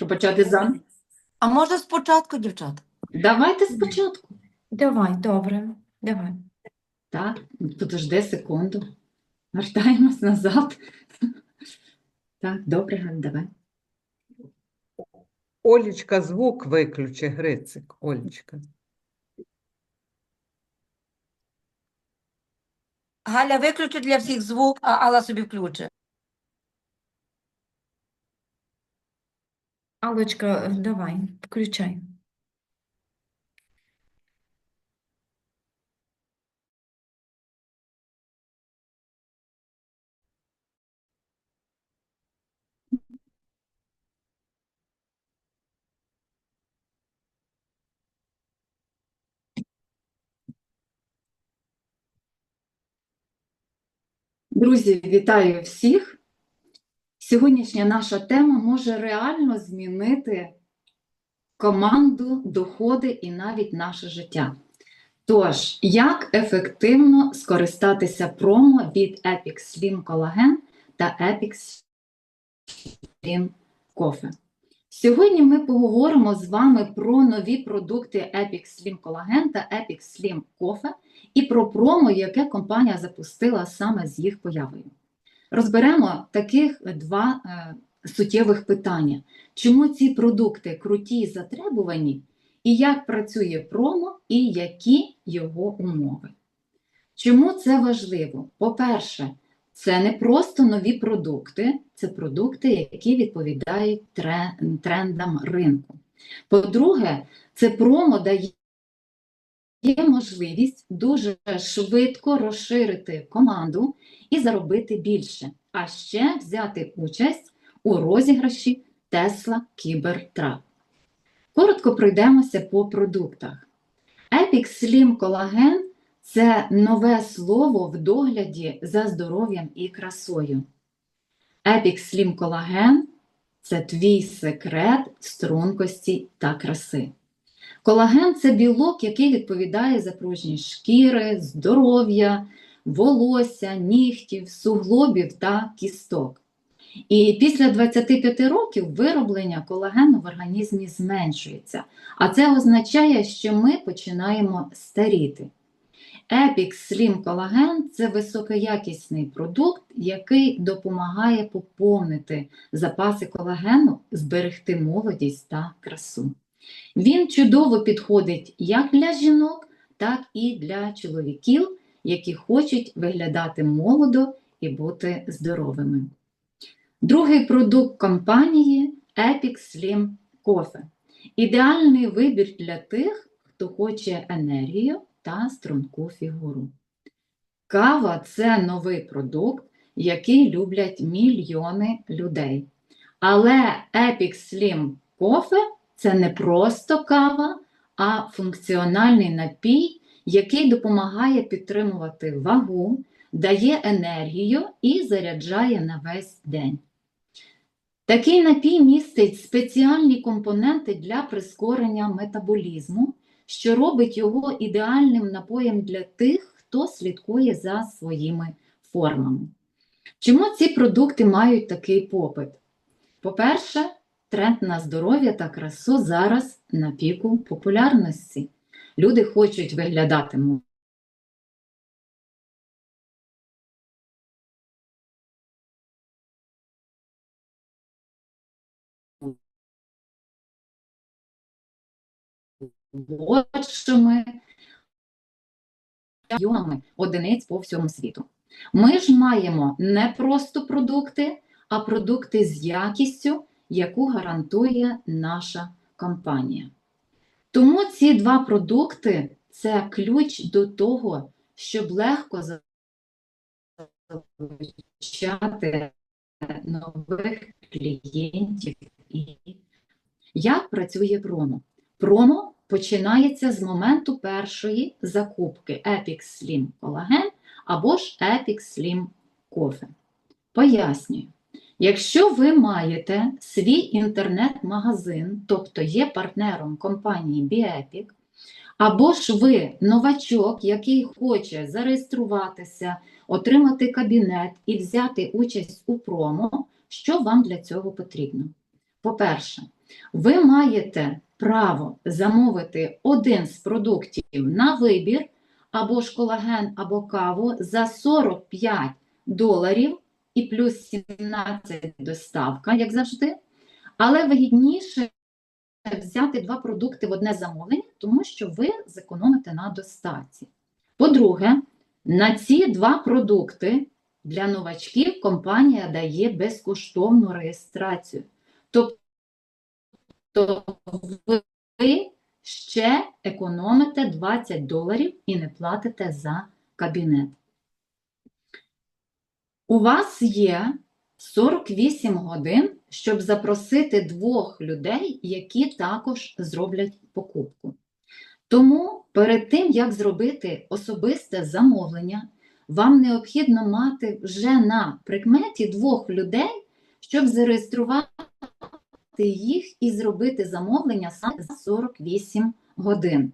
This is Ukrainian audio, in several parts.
Щоб почати за. А може спочатку, дівчата? Давайте спочатку. Давай, добре, давай. Так, подожди секунду. Вертаємось назад. Так, добре, Галь, давай. Олічка, звук виключи, Грицик, Олічка. Галя виключить для всіх звук, а Алла собі включить. Аллочка, давай, включай. Друзі, вітаю всіх. Сьогоднішня наша тема може реально змінити команду, доходи і навіть наше життя. Тож, як ефективно скористатися промо від Epic Slim Collagen та Epic Slim Coffee? Сьогодні ми поговоримо з вами про нові продукти Epic Slim Collagen та Epic Slim Coffee і про промо, яке компанія запустила саме з їх появою. Розберемо таких два е, суттєвих питання: чому ці продукти круті і затребувані, і як працює промо, і які його умови. Чому це важливо? По-перше, це не просто нові продукти, це продукти, які відповідають трендам ринку. По-друге, це промо дає є можливість дуже швидко розширити команду і заробити більше, а ще взяти участь у розіграші Tesla Cybertruck. Коротко пройдемося по продуктах. Epic Slim Collagen – це нове слово в догляді за здоров'ям і красою. Epic Slim Collagen – це твій секрет стрункості та краси. Колаген це білок, який відповідає за пружність шкіри, здоров'я, волосся, нігтів, суглобів та кісток. І після 25 років вироблення колагену в організмі зменшується, а це означає, що ми починаємо старіти. Epic Slim Collagen – це високоякісний продукт, який допомагає поповнити запаси колагену, зберегти молодість та красу. Він чудово підходить як для жінок, так і для чоловіків, які хочуть виглядати молодо і бути здоровими. Другий продукт компанії Epic Slim Coffee. Ідеальний вибір для тих, хто хоче енергію та струнку фігуру. Кава це новий продукт, який люблять мільйони людей. Але Epic Slim Coffee це не просто кава, а функціональний напій, який допомагає підтримувати вагу, дає енергію і заряджає на весь день. Такий напій містить спеціальні компоненти для прискорення метаболізму, що робить його ідеальним напоєм для тих, хто слідкує за своїми формами. Чому ці продукти мають такий попит? По-перше, тренд на здоров'я та красу зараз на піку популярності. Люди хочуть виглядати мільйонами одиниць по всьому світу. Ми ж маємо не просто продукти, а продукти з якістю, яку гарантує наша компанія. Тому ці два продукти це ключ до того, щоб легко залучати нових клієнтів. І як працює промо? Промо починається з моменту першої закупки Epic Slim Collagen або ж Epic Slim Coffee. Пояснюю. Якщо ви маєте свій інтернет-магазин, тобто є партнером компанії BeEpic, або ж ви новачок, який хоче зареєструватися, отримати кабінет і взяти участь у промо, що вам для цього потрібно? По-перше, ви маєте право замовити один з продуктів на вибір, або ж колаген, або каву за 45 доларів і плюс 17 доставка, як завжди. Але вигідніше взяти два продукти в одне замовлення, тому що ви зекономите на доставці. По-друге, на ці два продукти для новачків компанія дає безкоштовну реєстрацію. Тобто ви ще економите 20 доларів і не платите за кабінет. У вас є 48 годин, щоб запросити двох людей, які також зроблять покупку. Тому перед тим, як зробити особисте замовлення, вам необхідно мати вже на прикметі двох людей, щоб зареєструвати їх і зробити замовлення саме за 48 годин.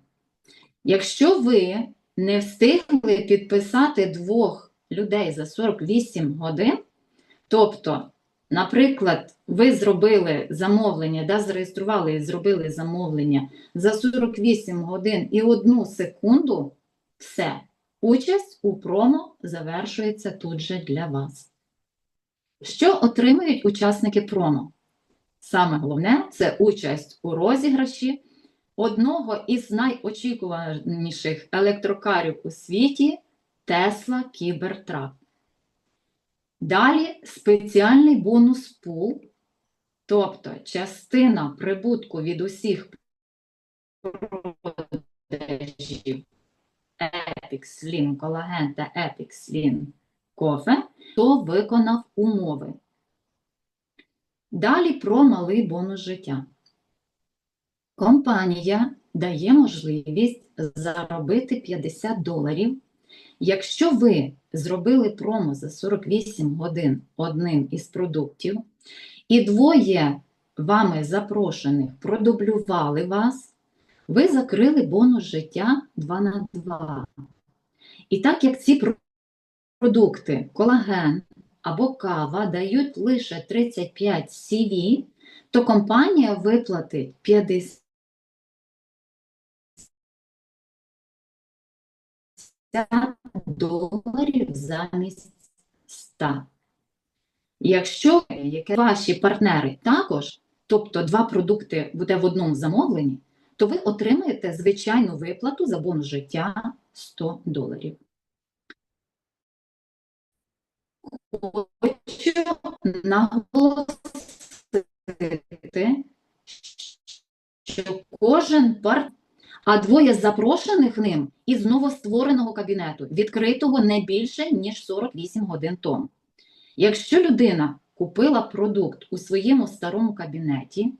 Якщо ви не встигли підписати двох людей за 48 годин, тобто, наприклад, ви зробили замовлення, да, зареєстрували і зробили замовлення за 48 годин і одну секунду, все, участь у промо завершується тут же для вас. Що отримують учасники промо? Саме головне це участь у розіграші одного із найочікуваніших електрокарів у світі Tesla Cybertruck. Далі спеціальний бонус пул, тобто частина прибутку від усіх продажів Epic Slim колаген та Epic Slim кофе, хто виконав умови. Далі про малий бонус життя. Компанія дає можливість заробити 50 доларів. Якщо ви зробили промо за 48 годин одним із продуктів, і двоє вами запрошених продублювали вас, ви закрили бонус життя 2 на 2. І так як ці продукти, колаген, або кава дають лише 35 CV, то компанія виплатить 50 доларів замість 100. Якщо яке ваші партнери також, тобто два продукти буде в одному замовленні, то ви отримаєте звичайну виплату за бонус життя 100 доларів. Хочу наголосити, що кожен пар, а двоє запрошених ним із новоствореного кабінету, відкритого не більше, ніж 48 годин тому. Якщо людина купила продукт у своєму старому кабінеті,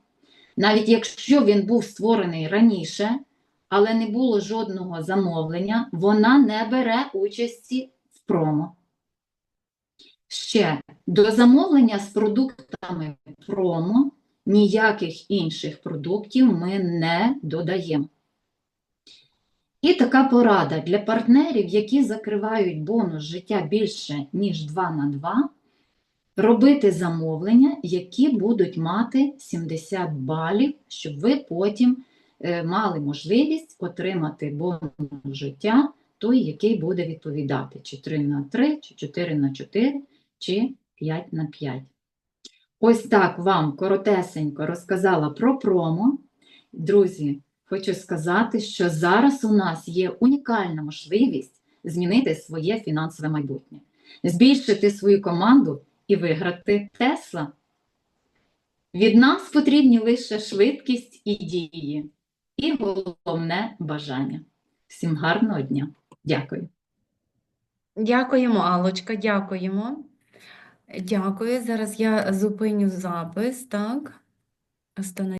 навіть якщо він був створений раніше, але не було жодного замовлення, вона не бере участі в промо. Ще до замовлення з продуктами промо ніяких інших продуктів ми не додаємо. І така порада для партнерів, які закривають бонус життя більше, ніж 2 на 2, робити замовлення, які будуть мати 70 балів, щоб ви потім е, мали можливість отримати бонус життя, той, який буде відповідати, чи 3 на 3, чи 4 на 4, чи 5 на 5. Ось так вам коротесенько розказала про промо. Друзі, хочу сказати, що зараз у нас є унікальна можливість змінити своє фінансове майбутнє, збільшити свою команду і виграти Тесла. Від нас потрібні лише швидкість і дії, і головне бажання. Всім гарного дня. Дякую. Дякуємо, Алочка, дякуємо. Дякую. Зараз я зупиню запис, так.